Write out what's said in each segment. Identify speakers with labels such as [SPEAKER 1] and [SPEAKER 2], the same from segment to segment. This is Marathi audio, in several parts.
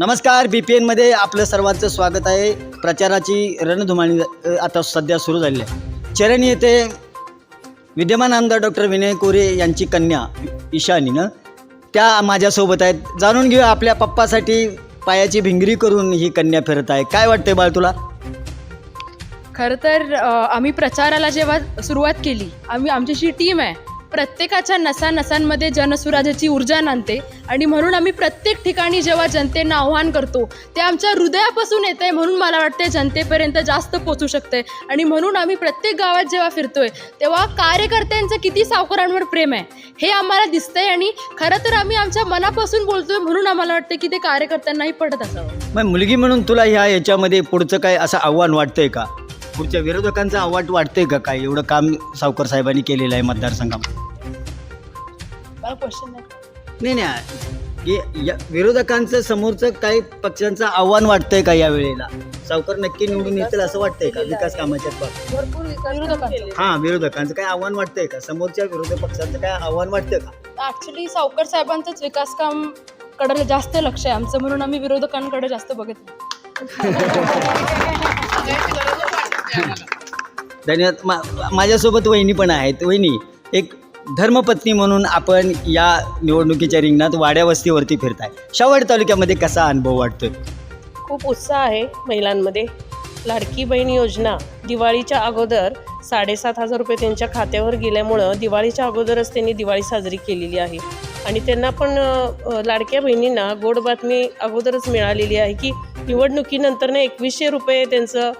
[SPEAKER 1] नमस्कार बी पी एनमध्ये आपलं सर्वांचं स्वागत आहे. प्रचाराची रणधुमाळी आता सध्या सुरू झालेली आहे. चरण येथे विद्यमान आमदार डॉक्टर विनय कोरे यांची कन्या ईशानीनं त्या माझ्यासोबत आहेत. जाणून घेऊया आपल्या पप्पासाठी पायाची भिंगरी करून ही कन्या फिरत आहे. काय वाटते बाळ तुला?
[SPEAKER 2] खरं तर आम्ही प्रचाराला जेव्हा सुरुवात केली आम्ही आमची जी टीम आहे. प्रत्येकाच्या नसानसांमध्ये जनसुराजाची ऊर्जा नांदते. आणि म्हणून आम्ही प्रत्येक ठिकाणी जेव्हा जनतेनं आव्हान करतो ते आमच्या हृदयापासून येते म्हणून मला वाटते जनतेपर्यंत जास्त पोचू शकते. आणि म्हणून आम्ही प्रत्येक गावात जेव्हा फिरतोय तेव्हा कार्यकर्त्यांचं किती सावकारांवर प्रेम आहे हे आम्हाला दिसतंय. आणि खरं तर आम्ही आमच्या मनापासून बोलतोय म्हणून आम्हाला वाटतं की ते कार्यकर्त्यांनाही पडत असावं.
[SPEAKER 1] मग मुलगी म्हणून तुला ह्या याच्यामध्ये पुढचं काय असं आव्हान वाटतंय का? पुढच्या विरोधकांचं आव्हान वाटतंय का काय? एवढं काम सावकर साहेबांनी केलेलं आहे मतदारसंघामध्ये
[SPEAKER 2] क्वेश्चन
[SPEAKER 1] नाही नाही हे या विरोधकांचं समोरचं काही पक्षांचं आव्हान वाटतंय का या वेळेला सावकर नक्की निवडून येतील असं वाटतंय का? विकास कामाच्या बाबतीत. हां विरोधकांचं काय आव्हान वाटतंय का? समोरच्या विरोधी पक्षांचं काय आव्हान वाटतंय का?
[SPEAKER 2] ऍक्च्युली सावकर साहेबांचंच विकास कामकडे जास्त लक्ष आहे आमचं म्हणून आम्ही विरोधकांकडे जास्त बघत नाही.
[SPEAKER 1] धन्यवाद. मा माझ्यासोबत वहिनी पण आहेत. वहिनी एक धर्मपत्नी म्हणून आपण या निवडणुकीच्या रिंगणात वाड्या वस्तीवरती फिरताय. शावड तालुक्यामध्ये कसा अनुभव वाटतोय?
[SPEAKER 3] खूप उत्साह आहे महिलांमध्ये. लाडकी बहीण योजना दिवाळीच्या अगोदर साडेसात हजार रुपये त्यांच्या खात्यावर गेल्यामुळं दिवाळीच्या अगोदरच त्यांनी दिवाळी साजरी केलेली आहे. आणि त्यांना पण लाडक्या बहिणींना गोड बातमी अगोदरच मिळालेली आहे की निवडणुकीनंतरनं एकवीसशे रुपये त्यांचं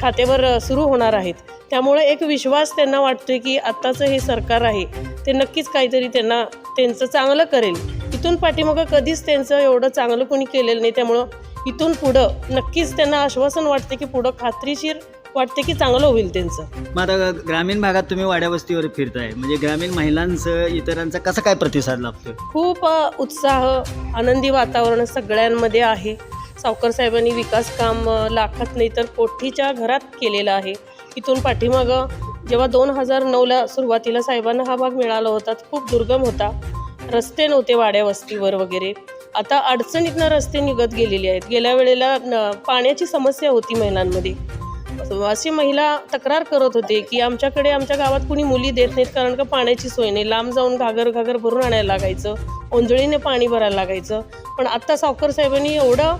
[SPEAKER 3] खात्यावर सुरू होणार आहेत. त्यामुळे एक विश्वास त्यांना वाटतोय की आत्ताचं हे सरकार आहे ते नक्कीच काहीतरी त्यांना त्यांचं चांगलं करेल. इथून पाठीमागं कधीच त्यांचं एवढं चांगलं कोणी केलेलं नाही. त्यामुळं इथून पुढं नक्कीच त्यांना आश्वासन वाटते की पुढं खात्रीशीर वाटते की चांगलं होईल त्यांचं.
[SPEAKER 1] मग आता ग्रामीण भागात तुम्ही वाड्या वस्तीवर फिरताय. म्हणजे ग्रामीण महिलांचं इतरांचा कसा काय प्रतिसाद लाभतोय?
[SPEAKER 3] खूप उत्साह आनंदी वातावरण सगळ्यांमध्ये आहे. सावकर साहेबांनी विकास काम लाखात नाही तर कोठीच्या घरात केलेलं आहे. इथून पाठीमागं जेव्हा दोन हजार नऊला सुरुवातीला साहेबांना हा भाग मिळाला होता खूप दुर्गम होता. रस्ते नव्हते वाड्या वस्तीवर वगैरे. आता अडचणीतनं रस्ते निघत गेलेले आहेत. गेल्या वेळेला पाण्याची समस्या होती महिलांमध्ये. अशी महिला तक्रार करत होते की आमच्याकडे आमच्या गावात कुणी मुली देत नाहीत कारण का पाण्याची सोय नाही. लांब जाऊन घागर घागर भरून आणायला लागायचं. ओंजळीने पाणी भरायला लागायचं. पण आत्ता सावकर साहेबांनी एवढं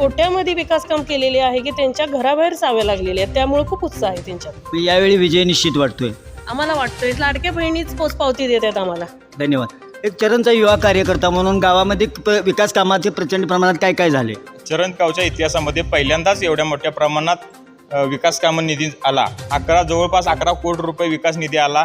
[SPEAKER 3] कोट्यामध्ये विकास काम केलेले आहे की त्यांच्या घराबाहेर सावे लागलेले आहेत. त्यामुळे खूप उत्साह आहे त्यांच्यात.
[SPEAKER 1] मग यावेळी विजय निश्चित वाटतोय.
[SPEAKER 3] आम्हाला वाटतंय. लाडक्या बहिणीच पोचपावती देतात आम्हाला.
[SPEAKER 1] धन्यवाद. एक चरणचा युवा कार्यकर्ता म्हणून गावामध्ये प- विकास कामाचे प्रचंड प्रमाणात काय काय झाले?
[SPEAKER 4] चरणगावच्या इतिहासामध्ये पहिल्यांदाच एवढ्या मोठ्या प्रमाणात अ, विकास कामं निधी आला. अकरा जवळपास अकरा कोटी रुपये विकास निधी आला.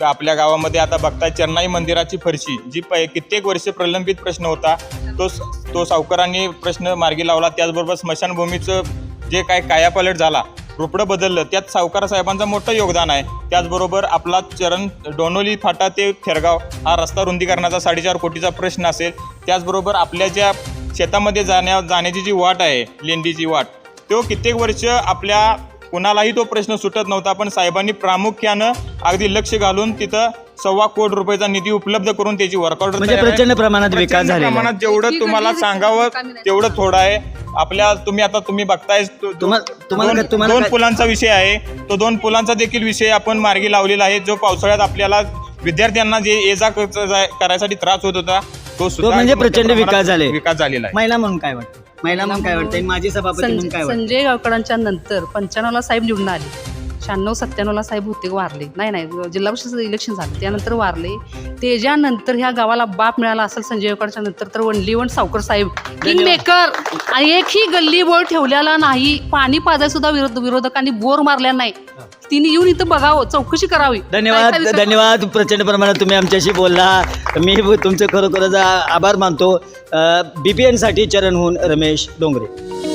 [SPEAKER 4] तर आपल्या गावामध्ये आता बघताय चेन्नई मंदिराची फरशी जी पै कित्येक वर्ष प्रलंबित प्रश्न होता. तो तो सावकारांनी प्रश्न मार्गी लावला. त्याचबरोबर स्मशानभूमीचं जे काय कायापालट झाला रोपडं बदललं त्यात सावकार साहेबांचं मोठं योगदान आहे. त्याचबरोबर आपला चरण डोनोली फाटा ते खेरगाव हा रस्ता रुंदीकरणाचा साडेचार कोटीचा प्रश्न असेल. त्याचबरोबर आपल्या ज्या शेतामध्ये जाण्या जाण्याची जी वाट आहे लेंडीची वाट तो कित्येक वर्ष आपल्या कुणालाही तो प्रश्न सुटत नव्हता पण साहेबांनी प्रामुख्यानं अगदी लक्ष घालून तिथं सव्वा कोटी रुपयाचा निधी उपलब्ध करून त्याची वर्कआउट
[SPEAKER 1] म्हणजे प्रचंड प्रमाणात विकास आहे.
[SPEAKER 4] प्रमाणात जेवढं तुम्हाला सांगावं तेवढं थोडं आहे. आपल्या तुम्ही आता तुम्ही बघताय तो-
[SPEAKER 1] तुम्हाला
[SPEAKER 4] दोन-
[SPEAKER 1] काय- तुम्हाला
[SPEAKER 4] दोन
[SPEAKER 1] काय-
[SPEAKER 4] पुलांचा विषय आहे. तो दोन पुलांचा देखील विषय आपण मार्गी लावलेला आहे जो पावसाळ्यात आपल्याला विद्यार्थ्यांना जे ये जा कर- जा- करायसाठी त्रास होत होता तो
[SPEAKER 1] तो म्हणजे प्रचंड विकास झाले.
[SPEAKER 4] विकास झालेला आहे.
[SPEAKER 1] महिला म्हणून काय वाटतं? महिला म्हणून काय वाटतं माझी सभापती म्हणून
[SPEAKER 5] संजय
[SPEAKER 1] काय वाटतं
[SPEAKER 5] संजय गावकडांच्या नंतर पंच्याण्णवला साहेब निवडून आले. शहाण्णव सत्त्याण्णवला साहेब होते वारले. नाही नाही जिल्हा परिषद इलेक्शन झालं त्यानंतर वारले. त्याच्यानंतर ह्या गावाला बाप मिळाला असेल संजय गावकडांच्या नंतर तर वनली वन सावकर साहेब. किंग मेकर आणि एकही गल्ली बोळ ठेवलेला नाही. पाणी पाजाय सुद्धा विरोध विरोधकांनी बोर मारल्या नाही. तिने येऊन इथं बघावं चौकशी करावी.
[SPEAKER 1] धन्यवाद धन्यवाद. प्रचंड प्रमाणात तुम्ही आमच्याशी बोलला. मी तुमचं खरोखरच आभार मानतो. बी पी एनसाठी चरणहून रमेश डोंगरे.